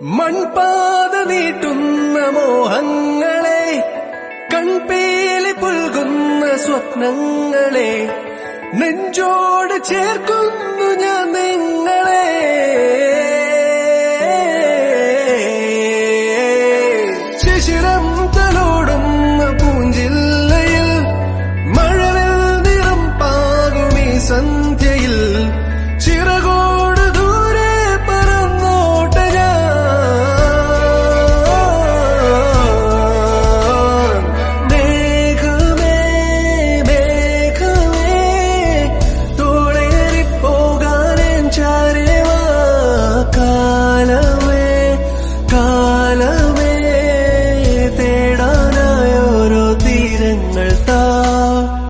മൺപാത നീട്ടുന്ന മോഹങ്ങളെ കൺപേലി പുൽകുന്ന സ്വപ്നങ്ങളെ നെഞ്ചോട് ചേർക്കുന്നു ഞാൻ നിങ്ങളെ. ശിശിരം തലോടുന്ന പൂഞ്ചില്ലയിൽ മഴവിൽ നിറം പാകുമീ സന്ധ്യ 儿子